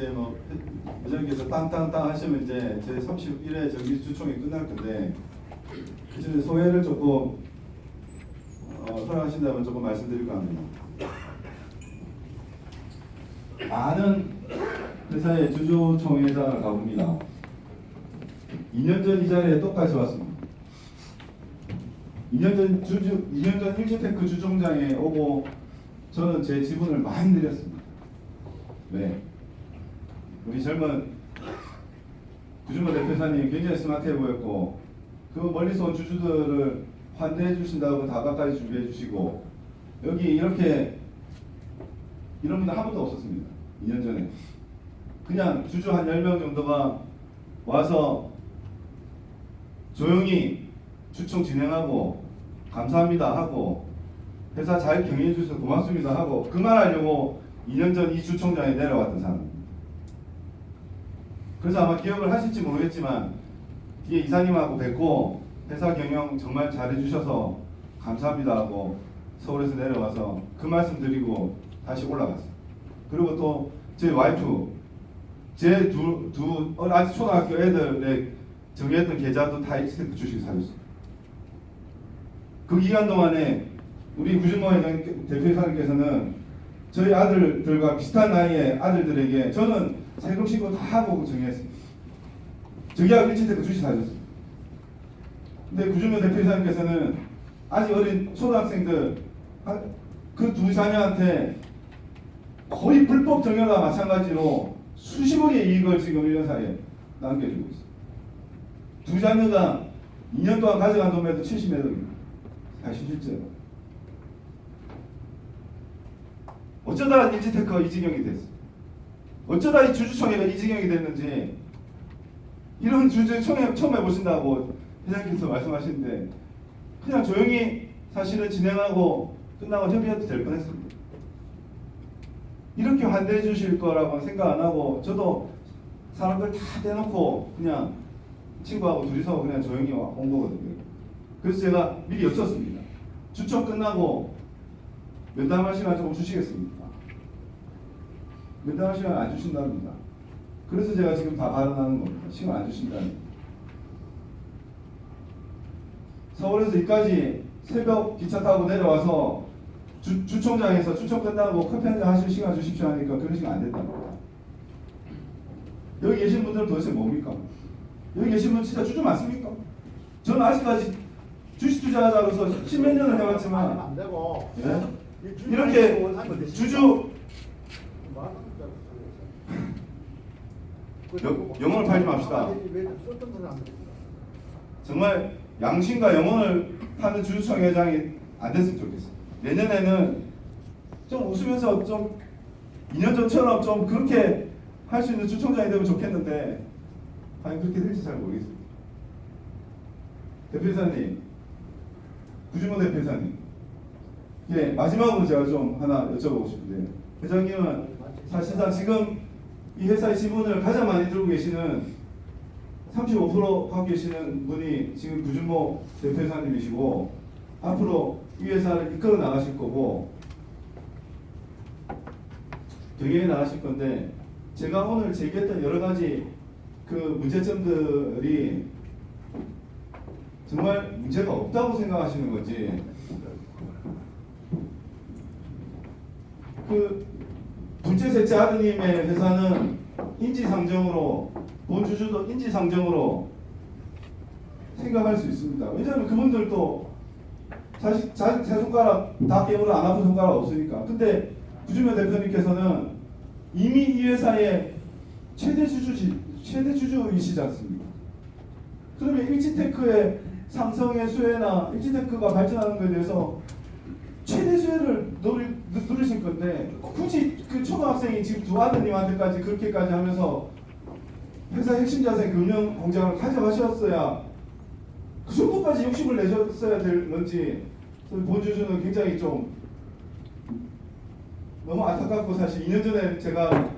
이제 뭐 회장님께서 땅땅땅 하시면 이제 제 31회 정기 주총이 끝날 건데 그 전에 소회를 조금 어, 허락하신다면 조금 말씀드릴까 합니다. 많은 회사의 주주총회장을 가봅니다. 2년 전 이 자리에 똑같이 왔습니다. 2년 전 주주 2년 전 일주테크 주총장에 오고 저는 제 지분을 많이 늘렸습니다. 네. 우리 젊은 구준모 대표사님 굉장히 스마트해 보였고 그 멀리서 온 주주들을 환대해 주신다고 다가까지 준비해 주시고 여기 이렇게 이런 분들 한 번도 없었습니다. 2년 전에 그냥 주주 한 10명 정도가 와서 조용히 주총 진행하고 감사합니다 하고 회사 잘 경영해 주셔서 고맙습니다 하고 그 말 하려고 2년 전 이 주총장에 내려왔던 사람입니다. 그래서 아마 기억을 하실지 모르겠지만 뒤에 이사님하고 뵙고 회사 경영 정말 잘해주셔서 감사합니다 하고 서울에서 내려와서 그 말씀 드리고 다시 올라갔어요. 그리고 또 제 와이프 제 두 두 아직 초등학교 애들의 정했던 계좌도 다 익스테크 주식 사줬어요. 그 기간 동안에 우리 구준모 대표이사님께서는 저희 아들들과 비슷한 나이의 아들들에게 저는 세금 신고 다 하고 정리했습니다. 저기하고 일치테크 주식 사줬습니다. 근데 구준모 대표이사님께서는 아직 어린 초등학생들 그 두 자녀한테 거의 불법 정여와 마찬가지로 수십억의 이익을 지금 1년 사이에 남겨주고 있어요. 두 자녀가 2년 동안 가져간 돈매도 70몇 억입니다. 사실 실제로. 어쩌다 일지테크가 이 지경이 됐어. 어쩌다 이 주주총회가 이 지경이 됐는지 이런 주주총회 처음 해보신다고 회장님께서 말씀하시는데 그냥 조용히 사실은 진행하고 끝나고 협의해도 될 뻔했습니다. 이렇게 환대해 주실 거라고 생각 안 하고 저도 사람들 다 떼놓고 그냥 친구하고 둘이서 그냥 조용히 와- 온 거거든요. 그래서 제가 미리 여쭙습니다. 주총 끝나고 면담할 시간 조금 주시겠습니까? 면담할 시간 안 주신답니다. 그래서 제가 지금 다 발언하는 겁니다. 시간 안 주신다니. 서울에서 여기까지 새벽 기차 타고 내려와서 주, 주총장에서 주총 끝나고 커피 한잔 하실 시간 주십시오 하니까 그런 시간 안 된답니다. 여기 계신 분들은 도대체 뭡니까? 여기 계신 분 진짜 주주 맞습니까? 저는 아직까지 주식 투자자로서 십몇 년을 해왔지만 안 되고 예? 이 이렇게 주주 뭐 하는 거야? 영- 영혼을 팔지 맙시다. 돼? 정말 양심과 영혼을 파는 주주총 회장이 안 됐으면 좋겠어요. 내년에는 좀 웃으면서 좀 2년 전처럼 좀 그렇게 할 수 있는 주총장이 되면 좋겠는데 과연 그렇게 될지 잘 모르겠습니다. 대표이사님, 구준모 대표이사님, 예 마지막으로 제가 좀 하나 여쭤보고 싶은데 회장님은 사실상 지금 이 회사의 지분을 가장 많이 들고 계시는 35% 갖고 계시는 분이 지금 구준모 대표이사님이시고 앞으로 이 회사를 이끌어 나가실 거고 경영에 나가실 건데 제가 오늘 제기했던 여러 가지 그 문제점들이 정말 문제가 없다고 생각하시는 건지. 그 둘째 셋째 아드님의 회사는 인지상정으로 본주주도 인지상정으로 생각할 수 있습니다. 왜냐하면 그분들도 자식 자식 세 손가락 다 깨물어 안 아픈 손가락 없으니까. 근데 구주면 대표님께서는 이미 이 회사의 최대 주주지 최대 주주이시지 않습니까? 그러면 일지테크의 상성의 수혜나 일지테크가 발전하는 것에 대해서 최대 수혜를 누리, 누- 누리실 건데 초등학생이 지금 두 아드님한테까지 그렇게까지 하면서 회사 핵심 자산 금융 공장을 가져가셨어야 그 정도까지 욕심을 내셨어야 될 건지 본주주는 굉장히 좀 너무 안타깝고 사실 2년 전에 제가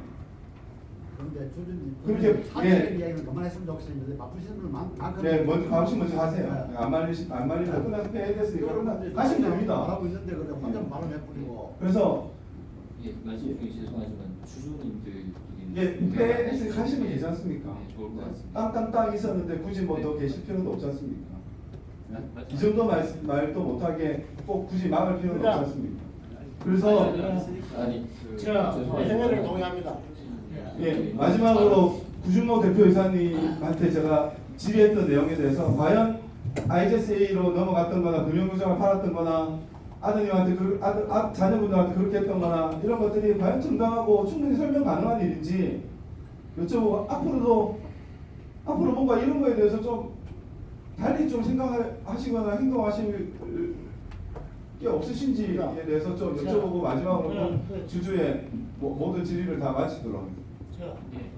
그런데 주주님 그렇게, 사실의 예. 이야기는 그만했으면 좋겠는데 바쁘신 분들 많 많거든요. 네 먼저 바로 먼저 하세요. 네. 안 말리시 안 말리면 끝나서 해야 됐으니까 끝나 가시면 됩니다. 말하고 있는데 그래 혼자 말을 해버리고 그래서 예, 말씀 중에 죄송하지만 주주님들 예, 빼서 가시면 되지 않습니까? 네, 좋을 것 같습니다. 땅땅땅 있었는데 굳이 뭐 더 계실 필요도 없지 않습니까? 네? 이 정도 말, 말도 못하게 꼭 굳이 막을 필요는 없지 그러니까 않습니까? 그래서 아니 그 자, 죄송합니다. 해외를 동의합니다. 예, 마지막으로 구준모 대표이사님한테 제가 질의했던 내용에 대해서 과연 IJSA로 넘어갔던 거나 금융구장을 팔았던 거나 아드님한테 그, 아들, 아, 자녀분들한테 그렇게 했던 거나 이런 것들이 과연 정당하고 충분히 설명 가능한 일인지 여쭤보고 앞으로도 앞으로 뭔가 이런 거에 대해서 좀 달리 좀 생각하시거나 행동하실 게 없으신지에 대해서 좀 여쭤보고 마지막으로 꼭 주주의 모- 모든 질의를 다 마치도록. 자, 예.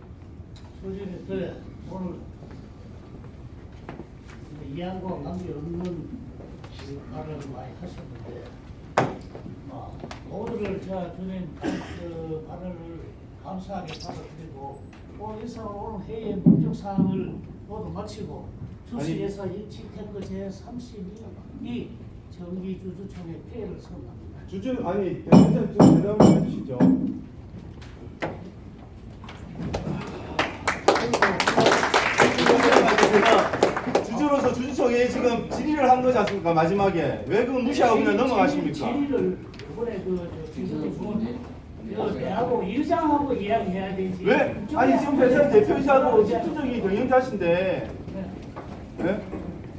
소진이 그래 오늘 이양과 관계 없는 그 발언을 많이 하셨는데 아, 모두를 제가 주님 그 발언을 감사하게 받아들이고 오늘 이상 오늘 회의 목적 사항을 모두 마치고 주식에서 일치테크 제 32이 정기 주주총회 폐회를 선언합니다. 주주 아니 대표님 좀 대답을 해주시죠. 제가 주주총회에 지금 질의를 한 거지 않습니까 마지막에 왜 그걸 무시하고 그냥 넘어가십니까? 질의를 이번에 그그 내하고 일장하고 이야기해야 되지. 왜 아니 지금 회사 대표이사고 집주적인 경영자신데 네. 예?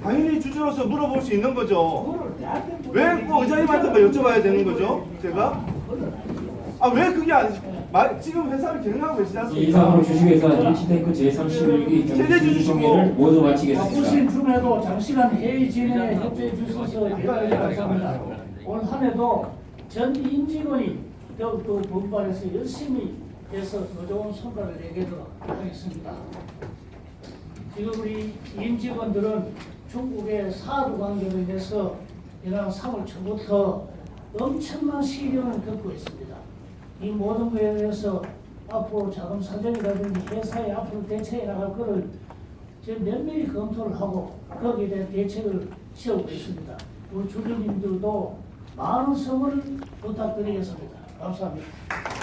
당연히 주주로서 물어볼 수 있는 거죠. 그거를 내한테 왜꼭 의장님한테만 여쭤봐야 되는 거죠? 제가? 아니죠. 아왜 그게 아니 지금 회사를 경영하고 계시지 않습니까? 이상으로 주식회사 일치테크 제31기 세대 정기주주총회를 모두 바쁘신 마치겠습니다. 중에도 장시간 회의 진행에 협조해 주셔서 대단히 감사합니다. 올 한해도 전 임직원이 더욱더 분발해서 열심히 해서 더 좋은 성과를 내도록 하겠습니다. 지금 우리 임직원들은 중국의 사드 관계로 인해서 지난 3월 초부터 엄청난 시련을 겪고 있습니다. 이 모든 것에 대해서 앞으로 자금 사정이라든지 회사의 앞으로 대처해 나갈 것을 지금 면밀히 검토를 하고 거기에 대한 대책을 세우고 있습니다. 우리 주주님들도 많은 성원을 부탁드리겠습니다. 감사합니다.